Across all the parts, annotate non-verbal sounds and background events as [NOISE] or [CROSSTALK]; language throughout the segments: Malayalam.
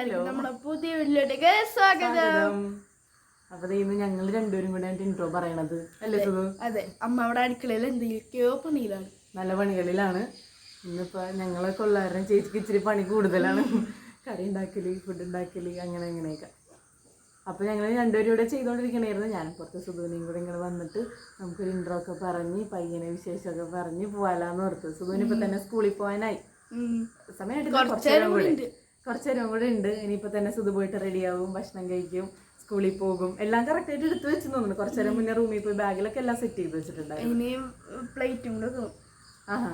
എല്ലാവർക്കും നമ്മുടെ പുതിയ വീട്ടിലോട്ടേക്ക് സ്വാഗതം. അപ്പൊ ഇന്ന് ഞങ്ങൾ രണ്ടുപേരും കൂടെ ഇൻട്രോ പറയണത്. അല്ലേ സുഖു അതെ. അമ്മ അവിടെ അടുക്കളയിൽ എന്തൊക്കെയോ പണിയിലാണ്. നല്ല പണികളിലാണ്. ഇന്നിപ്പോ ഞങ്ങളെ കൊള്ളാരം ചേച്ചിക്ക് ഇച്ചിരി പണി കൂടുതലാണ്. കറി ഉണ്ടാക്കൽ ഫുഡ് ഉണ്ടാക്കൽ അങ്ങനെ അങ്ങനെയൊക്കെ അപ്പൊ ഞങ്ങൾ രണ്ടുപേരും കൂടെ ചെയ്തുകൊണ്ടിരിക്കണായിരുന്നു ഞാൻ പുറത്ത് സുധുവിനെയും കൂടെ ഇങ്ങനെ വന്നിട്ട് നമുക്കൊരു ഇൻട്രോ ഒക്കെ പറഞ്ഞ് പയ്യനെ വിശേഷമൊക്കെ പറഞ്ഞ് പോവാലാന്ന് ഓർത്തു. സുധുവിനിപ്പോ തന്നെ സ്കൂളിൽ പോകാനായി സമയം സമയമായിട്ട് കുറച്ച് നേരം കൂടെ. കുറച്ച് നേരം കൂടെ ഉണ്ട്. ഇനിയിപ്പോൾ തന്നെ സുധു പോയിട്ട് റെഡിയാവും ഭക്ഷണം കഴിക്കും സ്കൂളിൽ പോകും. എല്ലാം കറക്റ്റ് ആയിട്ട് എടുത്തു വെച്ച് തോന്നുന്നു. കുറച്ച് നേരം മുന്നേ റൂമിൽ പോയി ബാഗിലൊക്കെ എല്ലാം സെറ്റ് ചെയ്ത് വെച്ചിട്ടുണ്ടായിരുന്നു. ഇനിയും പ്ലേറ്റും കൂടെ. ആഹാ.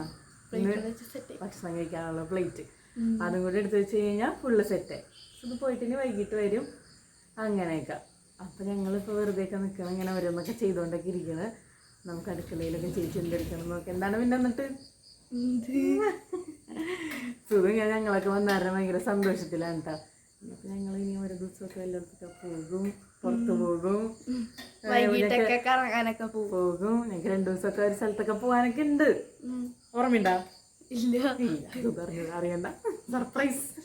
ഭക്ഷണം കഴിക്കാനുള്ള പ്ലേറ്റ് അതും കൂടെ എടുത്ത് വെച്ച് കഴിഞ്ഞാൽ ഫുള്ള് സെറ്റ് സുധു പോയിട്ട് ഇനി വൈകിട്ട് വരും. അങ്ങനെയൊക്കെ. അപ്പം ഞങ്ങളിപ്പോൾ വെറുതെ ഒക്കെ നിൽക്കണം ഇങ്ങനെ ഓരോന്നൊക്കെ ചെയ്തുകൊണ്ടൊക്കെ ഇരിക്കണം. നമുക്ക് അടുക്കളയിലൊക്കെ ചേച്ചി എന്തെടുക്കണം നോക്കാം. എന്താണ് പിന്നെ എന്നിട്ട്? [LAUGHS] സുഖം ഞാൻ ഞങ്ങളൊക്കെ വന്നായിരുന്നു ഭയങ്കര സന്തോഷത്തിലാണ് കേട്ടോ ഞങ്ങൾ ഇനി ഓരോ ദിവസമൊക്കെ എല്ലായിടത്തൊക്കെ പോകും പുറത്തു പോകും. വൈകിട്ടൊക്കെ കറങ്ങാനൊക്കെ പോകും. ഞങ്ങൾക്ക് രണ്ടു ദിവസമൊക്കെ ഒരു സ്ഥലത്തൊക്കെ പോകാനൊക്കെ ഉണ്ട്. ഓർമ്മയുണ്ടോ? ഇല്ല. പറഞ്ഞു അറിയണ്ട. സർപ്രൈസ്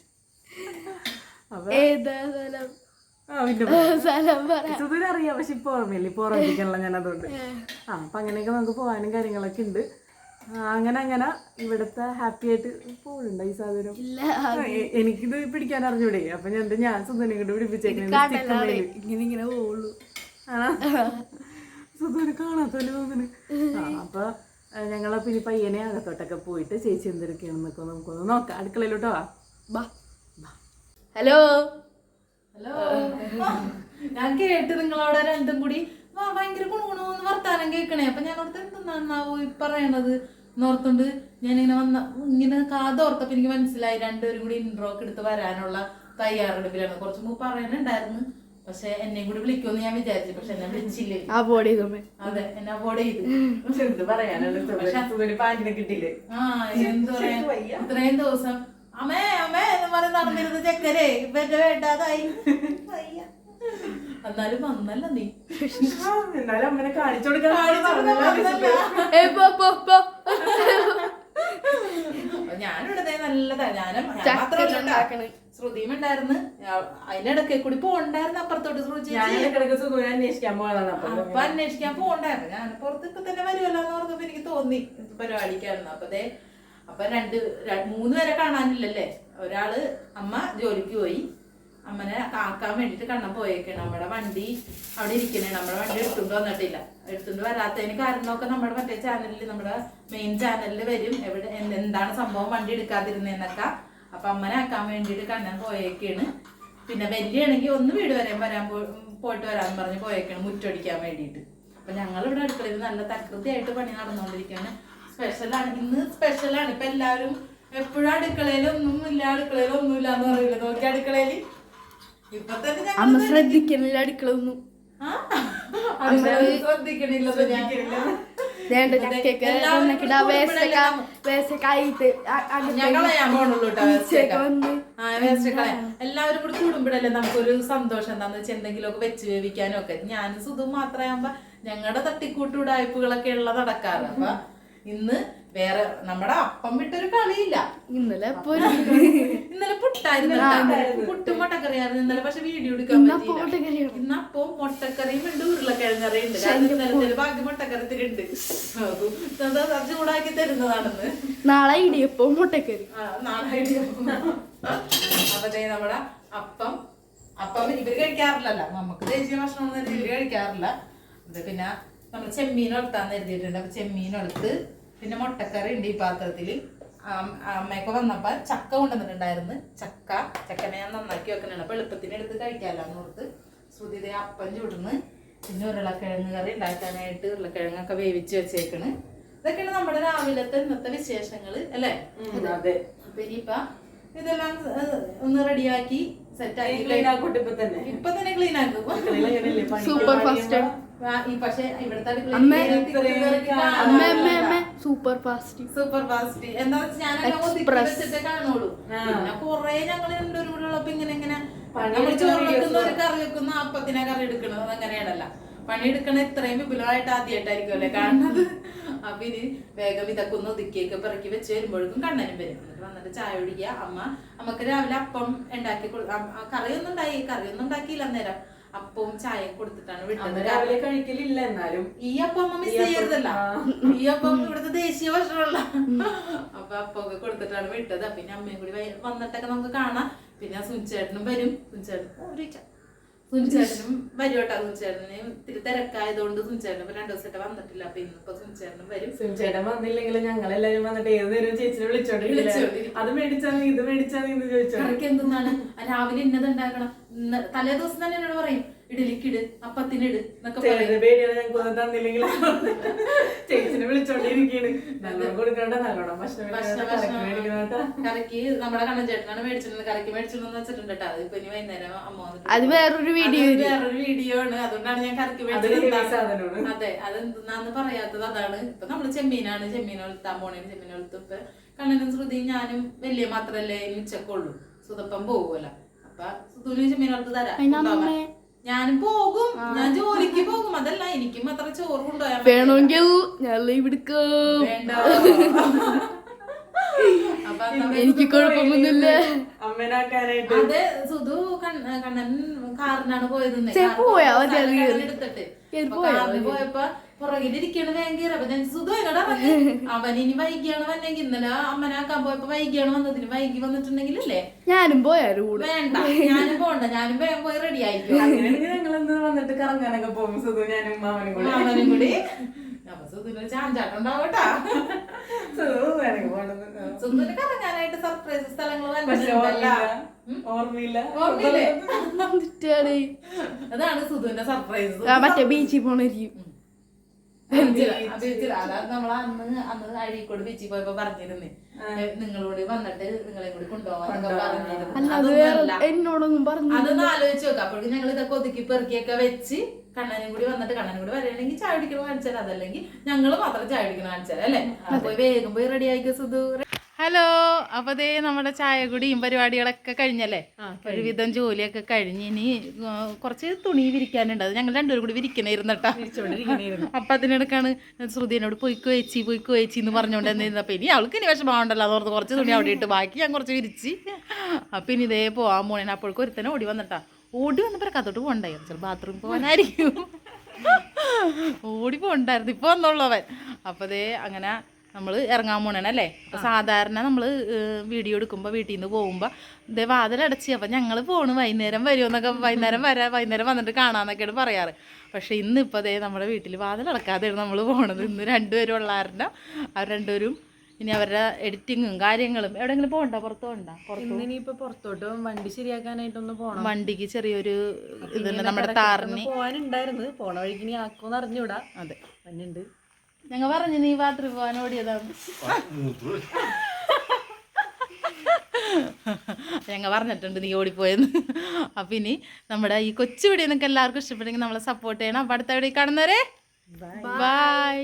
അറിയാം പക്ഷെ ഇപ്പൊ ഓർമ്മയില്ല. ഇപ്പൊ ഓർമ്മിപ്പിക്കണല്ലോ ഞാൻ അതുകൊണ്ട്. ആ അപ്പൊ അങ്ങനെയൊക്കെ നമുക്ക് പോകാനും കാര്യങ്ങളൊക്കെ ഉണ്ട്. അങ്ങനെ അങ്ങനെ ഇവിടുത്തെ ഹാപ്പി ആയിട്ട് പോകുന്നുണ്ട് ഈ സാധനം. എനിക്കിത് പിടിക്കാൻ അറിഞ്ഞൂടെ? അപ്പൊ ഞാൻ എന്താ ഞാൻ സുധനെ കൊണ്ട് പിടിപ്പിച്ചേക്കണേ കടലാണ് ഇങ്ങനെ ഇങ്ങനെ പോവുള്ളൂ. സുധുവിന് കാണാത്തോലെ തോന്നുന്നു അപ്പൊ ഞങ്ങളെ ഞങ്ങളപ്പോ ഇനി പയ്യനെ അകത്തോട്ടൊക്കെ പോയിട്ട് ചേച്ചി എന്തെടുക്കണെന്നൊക്കെ നമുക്കൊന്ന് നോക്കാം. അടുക്കളയിലോട്ടോ വാ. ഹലോ? ഹലോ. ഞാൻ കേട്ട് നിങ്ങളവിടെ രണ്ടും കൂടി ഭയങ്കര ഗുണഗുണമെന്ന് വർത്താനം കേൾക്കണേ അപ്പൊ ഞാൻ അവിടുത്തെ എന്തെന്നാവോ പറയണത്? എന്നോർത്തുണ്ട് ഞാനിങ്ങനെ വന്ന ഇങ്ങനെ കാതോർത്തപ്പോ എനിക്ക് മനസ്സിലായി രണ്ടുപേരും കൂടി ഇൻട്രോക്ക് എടുത്ത് വരാനുള്ള തയ്യാറെടുപ്പിലാണ്. കുറച്ച് മുമ്പ് പറയാനുണ്ടായിരുന്നു പക്ഷെ എന്നെയും കൂടി വിളിക്കുമെന്ന് ഞാൻ വിചാരിച്ചു. പക്ഷെ എന്നെ വിളിച്ചില്ലേ? ആ ചെയ്തു അതെ എന്നെ അവോയ്ഡ് ചെയ്തു. എന്ത് പറയാനാണ്? സുധുവിന് പാന്റിനെ കിട്ടിയില്ലേ? ആ എന്ത് പറയാ [LAUGHS] ഇത്രയും ദിവസം അമ്മേ അമ്മേ എന്ന് പറഞ്ഞ് നടന്നിരുന്ന ചെക്കരെ എന്റെ വേണ്ടാതായി. വയ്യ. എന്നാലും വന്നല്ല നീ. എന്നാലും അമ്മനെ കാണിച്ചു കൊടുക്കാൻ ഞാനിവിടെ നല്ലതാ. ഞാനും മാത്രമല്ല. ശ്രുതിയും ഉണ്ടായിരുന്നു. അതിനിടയ്ക്ക് കൂടി പോണ്ടായിരുന്നു അപ്പുറത്തോട്ട് ശ്രുതി അന്വേഷിക്കാൻ പോയതാണ് അപ്പൊ. അന്വേഷിക്കാൻ പോണ്ടായിരുന്നു. ഞാൻ പുറത്ത് ഇപ്പൊ തന്നെ വരുമല്ലോ എന്ന് പറഞ്ഞപ്പോ എനിക്ക് തോന്നി. പരിപാടിക്കായിരുന്നു അപ്പൊ ദേ അപ്പൊ രണ്ട് മൂന്ന് പേരെ കാണാനില്ലല്ലേ? ഒരാൾ അമ്മ ജോലിക്ക് പോയി. അമ്മനെ കാക്കാൻ വേണ്ടിട്ട് കണ്ണൻ പോയേക്കാണ്. നമ്മുടെ വണ്ടി അവിടെ ഇരിക്കണേ. നമ്മുടെ വണ്ടി എടുത്തുകൊണ്ട് വന്നിട്ടില്ല. എടുത്തുകൊണ്ട് വരാത്തതിന് കാരണമൊക്കെ നമ്മുടെ മറ്റേ ചാനലിൽ നമ്മുടെ മെയിൻ ചാനലിൽ വരും. എവിടെ എന്താണ് സംഭവം? വണ്ടി എടുക്കാതിരുന്നേന്നൊക്കെ. അപ്പൊ അമ്മനെ ആക്കാൻ വേണ്ടിട്ട് കണ്ണൻ പോയേക്കാണ്. പിന്നെ വലിയാണെങ്കിൽ ഒന്ന് വീട് വരെ വരാൻ പോയിട്ട് വരാൻ പറഞ്ഞ് പോയേക്കാണ് മുറ്റടിക്കാൻ വേണ്ടിയിട്ട്. അപ്പൊ ഞങ്ങൾ ഇവിടെ അടുക്കളയിൽ നല്ല തകൃതിയായിട്ട് പണി നടന്നുകൊണ്ടിരിക്കുകയാണ്. സ്പെഷ്യലാണ് ഇന്ന് സ്പെഷ്യലാണ് ഇപ്പൊ എല്ലാവരും എപ്പോഴും അടുക്കളയിൽ ഒന്നും ഇല്ല. അടുക്കളയിൽ ഒന്നും ഇല്ല എന്ന് പറയില്ല? നോക്കി അടുക്കളയിൽ അമ്മ ശ്രദ്ധിക്കണില്ല അടുക്കളൊന്നും വേണ്ട വേസ്റ്റൊക്കെ വേസ്റ്റൊക്കെ ആയിട്ട് എല്ലാവരും കൂടി കൂടുമ്പോഴല്ലേ നമുക്കൊരു സന്തോഷം എന്താന്ന് വെച്ചാൽ എന്തെങ്കിലുമൊക്കെ വെച്ച് വേവിക്കാനും ഒക്കെ. ഞാൻ സുധു മാത്രമാകുമ്പോ ഞങ്ങളുടെ തട്ടിക്കൂട്ടുടായ്പകളൊക്കെ ഉള്ള നടക്കാറ്. അപ്പൊ ഇന്ന് വേറെ നമ്മുടെ അപ്പം വിട്ടൊരു കളിയില്ല. ഇന്നലെ ഇന്നലെ പുട്ടായിരുന്നു. പുട്ടും മുട്ടക്കറിയായിരുന്നു. ഇന്നലെ പക്ഷെ വീഡിയോ എടുക്കാൻ പറ്റിയില്ല. ഇന്ന് അപ്പവും മുട്ടക്കറിയും ഉണ്ട് ഉരുളക്കിഴങ്ങറിയും ഉണ്ട്. ഇന്നലത്തെ ബാക്കി മുട്ടക്കറി ഉണ്ട്. ചൂടാക്കി തരുന്നതാണെന്ന്. നാളെ ഇടിയപ്പം മുട്ടക്കറി. നാളെ ഇടിയപ്പം. അപ്പൊ ദേ നമ്മുടെ അപ്പം. അപ്പം ഇവർ കഴിക്കാറില്ലല്ലോ. നമുക്ക് ദേശീയ ഭക്ഷണം ഒന്നും ഇവർ കഴിക്കാറില്ല. പിന്നെ നമ്മൾ ചെമ്മീൻ എടുത്താന്ന് എഴുതിയിട്ടുണ്ട് അപ്പൊ ചെമ്മീൻ എടുത്ത് പിന്നെ മുട്ടക്കറി ഉണ്ട് ഈ പാത്രത്തിൽ അമ്മയൊക്കെ വന്നപ്പോൾ ചക്ക കൊണ്ടുവന്നിട്ടുണ്ടായിരുന്നു. ചക്ക ചക്കനെ ഞാൻ നന്നാക്കി വെക്കുന്നുണ്ട് അപ്പോൾ എളുപ്പത്തിന് എടുത്ത് കഴിക്കാമല്ലോ ഓർത്ത്. ശ്രുതി ദേ അപ്പം ചൂടുന്ന് പിന്നെ ഉരുളക്കിഴങ്ങ് കറി ഉണ്ടാക്കാനായിട്ട് ഉരുളക്കിഴങ്ങൊക്കെ വേവിച്ച് വെച്ചേക്കണ്. ഇതൊക്കെയാണ് നമ്മുടെ രാവിലത്തെ ഇന്നത്തെ വിശേഷങ്ങൾ അല്ലേ? അതെ. അപ്പൊ ഇനിയിപ്പ ഇതെല്ലാം ഒന്ന് റെഡിയാക്കി സെറ്റാക്കി ക്ലീൻ ആക്കൂട്ട് ഇപ്പൊ തന്നെ. ഇപ്പൊ തന്നെ ക്ലീൻ ആക്കും? സൂപ്പർ ഫാസ്റ്റ് പക്ഷെ ഇവിടുത്തെ സൂപ്പർ ഫാസ്റ്റ് സൂപ്പർ ഫാസ്റ്റ് എന്താ വെച്ചാൽ കാണുള്ളൂ. പിന്നെ കൊറേ ഞങ്ങൾ രണ്ടുപേരും കൂടെ ഉള്ളപ്പോ ഇങ്ങനെ ഇങ്ങനെ പണി നമ്മൾ ചോറ് വെക്കുന്ന ഒരു കറി വെക്കുന്ന അപ്പത്തിനെ കറി എടുക്കണത്. അങ്ങനെയാണല്ല പണിയെടുക്കണ ഇത്രയും വിപുലമായിട്ട് ആദ്യമായിട്ടായിരിക്കും അല്ലേ കാണുന്നത്? അപ്പൊ ഇനി വേഗം ഇതൊക്കെ ഒന്ന് ഒതുക്കിയൊക്കെ പിറക്കി വെച്ച് വരുമ്പോഴേക്കും കണ്ണനും വരും. എന്നിട്ട് വന്നിട്ട് ചായ ഒഴിക്കുക അമ്മ അമ്മയ്ക്ക് രാവിലെ അപ്പം ഉണ്ടാക്കി കറിയൊന്നും ഉണ്ടായി. കറിയൊന്നും ഉണ്ടാക്കിയില്ല അന്നേരം. അപ്പവും ചായ കൊടുത്തിട്ടാണ് വിട്ടത്. രാവിലെ കഴിക്കലില്ല എന്നാലും. ഈ അപ്പം അമ്മ മിസ് ചെയ്യരുതല്ല. ഈ അപ്പം ഇവിടുത്തെ ദേശീയ ഭക്ഷണമല്ല. അപ്പൊ അപ്പൊക്കെ കൊടുത്തിട്ടാണ് വിട്ടത്. പിന്നെ അമ്മയും കൂടി വന്നിട്ടൊക്കെ നമുക്ക് കാണാം. പിന്നെ സുനിച്ചേട്ടനും വരും. സുനിച്ചേട്ടൻ ഒരു സുനിച്ചേട്ടനും വരുവട്ടാ സുനിച്ചേട്ടനും ഇത്തിരി തിരക്കായതുകൊണ്ട് സുനിച്ചേട്ടൻ ഇപ്പൊ രണ്ടു ദിവസമായിട്ട് വന്നിട്ടില്ല. അപ്പൊ ഇന്നിപ്പോ സുനിച്ചേട്ടനും വരും. സുനിച്ചേട്ടൻ വന്നില്ലെങ്കിലും ഞങ്ങൾ എല്ലാരും വന്നിട്ട് ഏത് നേരം ചേച്ചിനെ വിളിച്ചോണ്ടിരിക്കും. അത് മേടിച്ചാൽ ഇത് മേടിച്ചാൽ എന്ന് ചോദിച്ചോ എനിക്ക് എന്തെന്നാണ്? രാവിലെ ഇന്നത് ഉണ്ടാക്കണം. തലേ ദിവസം തന്നെ എന്നോട് പറയും. ഇഡലിക്കിട് അപ്പത്തിനിട് എന്നൊക്കെ പറയും. ചേട്ടന് പേടിയാണ് ഞങ്ങൾക്ക് ഒന്നും തന്നില്ലെങ്കിൽ. ചേച്ചിനെ നല്ലോണം കൊടുക്കണ്ട നല്ലോണം ഭക്ഷണം കറക്കി. കറിക്ക് നമ്മുടെ കണ്ണൻ മേടിച്ചിരുന്നത്. മേടിച്ചിട്ടുണ്ട് മേടിച്ചിരുന്നു വെച്ചിട്ടുണ്ട് കേട്ടോ. അതിപ്പോ ഇനി വൈകുന്നേരം അമ്മ അത് വേറൊരു വീഡിയോ വേറൊരു വീഡിയോ ആണ്. അതുകൊണ്ടാണ് ഞാൻ കറക്കി മേടിച്ചത് സാധനമാണ്. അതെ അതെന്താന്ന് പറയാത്തത് അതാണ്. ഇപ്പൊ നമ്മൾ ചെമ്മീനാണ്. ചെമ്മീൻ ഒളുത്താൻ പോണേ ചെമ്മീൻ വെളുത്തു ഇപ്പൊ കണ്ണനും ശ്രുതിയും ഞാനും വലിയ മാത്രല്ലേ ഉച്ചക്കുള്ളൂ സുതപ്പം പോകുമല്ലോ അപ്പൊ സുതുവിന് ചെമ്മീൻ ഒളുത്ത് തരാം. ഞാനും പോകും. ഞാൻ ജോലിക്ക് പോകും. അതല്ല എനിക്കും അത്ര ചോറ് കൊണ്ടുപോയാൽ വേണമെങ്കിൽ ഞാൻ ലീവ് എടുക്കാം എനിക്ക് കുഴപ്പമൊന്നുമില്ല. അമ്മേനാക്കാനായിട്ട്. അത് സുധു കണ്ണൻ കാറിനാണ് പോയത് പോയാ? എടുത്തിട്ട്. കാറിന് പോയപ്പോ പുറകിലിരിക്കണ വേഗം കയറി അപ്പൊ ഞാൻ സുധു എങ്ങടാ [LAUGHS] അവൻ ഇനി വൈകിയാണ് വന്നെങ്കിൽ ഇന്നലെ അമ്മനാക്കാൻ പോയപ്പോ വൈകിയാണ് വന്നതിന് വൈകി വന്നിട്ടുണ്ടെങ്കിലല്ലേ? ഞാനും പോയാലും വേണ്ട ഞാനും പോണ്ട ഞാനും വേഗം പോയി റെഡി ആയിരിക്കും. വന്നിട്ട് കറങ്ങാനൊക്കെ പോകും? സുധു ഞാനും കൂടി. അവനും കൂടി. [LAUGHS] അപ്പൊ സുധുവിന് ചാഞ്ചാട്ടം ഉണ്ടാവട്ടാ സുധു വേണമെങ്കിൽ പോകണമെന്ന് സുധുവിന് കറങ്ങാനായിട്ട് സർപ്രൈസ് സ്ഥലങ്ങൾ ഓർമ്മയില്ല. [LAUGHS] അതാണ് സുധുവിന്റെ സർപ്രൈസ് മറ്റേ ബീച്ചിൽ പോണായിരിക്കും നമ്മൾ അന്ന് അന്ന് അഴീക്കോട് ബീച്ചിൽ പോയപ്പോ പറഞ്ഞിരുന്നേ. നിങ്ങളോട് വന്നിട്ട് നിങ്ങളെ കൂടി അതൊന്ന് ആലോചിച്ച് നോക്കാം. അപ്പോഴേക്കും ഞങ്ങൾ ഇതൊക്കെ ഒതുക്കി പെറുക്കിയൊക്കെ വെച്ച് കണ്ണനും കൂടി വന്നിട്ട് കണ്ണനും കൂടി വരണമെങ്കിൽ ചായ കുടിക്കണം കാണിച്ചാൽ അതല്ലെങ്കിൽ ഞങ്ങൾ മാത്രം ചായ കുടിക്കണം കാണിച്ചാൽ അല്ലേ? അപ്പൊ വേഗം പോയി റെഡി ആയിക്കോ സുധു. ഹലോ അപ്പൊ ദേ നമ്മുടെ ചായ കുടിയും പരിപാടികളൊക്കെ കഴിഞ്ഞല്ലേ? ഒരുവിധം ജോലിയൊക്കെ കഴിഞ്ഞ് ഇനി കുറച്ച് തുണി വിരിക്കാനുണ്ട്. അത് ഞങ്ങൾ രണ്ടുപേരും കൂടി വിരിച്ചോണ്ടിരിക്കണേയിരുന്നു. അപ്പൊ അതിനിടക്കാണ് ശ്രുതിനോട് പൊയ്ക്കോ വെച്ചി പൊയ്ക്കോ വെച്ചി എന്ന് പറഞ്ഞുകൊണ്ട് അപ്പൊ ഇനി അവൾക്ക് ഇനി വിഷമമുണ്ടല്ലോ അതോർത്ത് കുറച്ച് തുണി അവിടെ ഇട്ട് ബാക്കി ഞാൻ കുറച്ച് വിരിച്ച്. അപ്പൊ ഇനി ഇതേ പോവാൻ പോണേനെ അപ്പോഴേക്കും ഒരുത്തനെ ഓടി വന്നിട്ടാ. ഓടി വന്നപ്പോ കത്തോട്ട് പോകണ്ടായി ചില ബാത്റൂമിൽ പോകാനായിരിക്കും. ഓടി പോകണ്ടായിരുന്നു. ഇപ്പൊ വന്നുള്ളവൻ അവൻ. അപ്പൊ ദേ അങ്ങനെ നമ്മൾ ഇറങ്ങാൻ പോണേണ് അല്ലേ? സാധാരണ നമ്മൾ വീഡിയോ എടുക്കുമ്പോൾ വീട്ടിൽ നിന്ന് പോകുമ്പോൾ ഇതേ വാതിലടച്ച് അപ്പം ഞങ്ങൾ പോണു വൈകുന്നേരം വരുമെന്നൊക്കെ വൈകുന്നേരം വരാം വൈകുന്നേരം വന്നിട്ട് കാണാന്നൊക്കെയാണ് പറയാറ്. പക്ഷെ ഇന്ന് ഇപ്പോൾ ദേ നമ്മുടെ വീട്ടിൽ വാതിലടക്കാതെയാണ് നമ്മൾ പോണത്. ഇന്ന് രണ്ടുപേരും ഉള്ളാരുടെ അവർ രണ്ടുപേരും ഇനി അവരുടെ എഡിറ്റിങ്ങും കാര്യങ്ങളും എവിടെങ്കിലും പോകണ്ട പുറത്ത് പോകണ്ട ഇനിയിപ്പോ പുറത്തോട്ട് വണ്ടി ശരിയാക്കാനായിട്ടൊന്ന് പോണം. വണ്ടിക്ക് ചെറിയൊരു ഇതുണ്ട് നമ്മുടെ താറിന് പോകാനുണ്ടായിരുന്നു പോണ വഴിക്ക് ഇനി ആക്കോന്ന് അറിഞ്ഞൂടാ അതെ. വന്നുണ്ട്. ഞങ്ങൾ പറഞ്ഞു നീ ബാത്റൂമിൽ പോകാൻ ഓടിയതാണ് ഞങ്ങൾ പറഞ്ഞിട്ടുണ്ട് നീ ഓടിപ്പോയെന്ന്. അപ്പം ഇനി നമ്മുടെ ഈ കൊച്ചു വീഡിയോ നിങ്ങൾക്ക് എല്ലാവർക്കും ഇഷ്ടപ്പെട്ടെങ്കിൽ നമ്മളെ സപ്പോർട്ട് ചെയ്യണം. അപ്പം അടുത്ത വീഡിയോ കാണുന്നവരെ ബൈ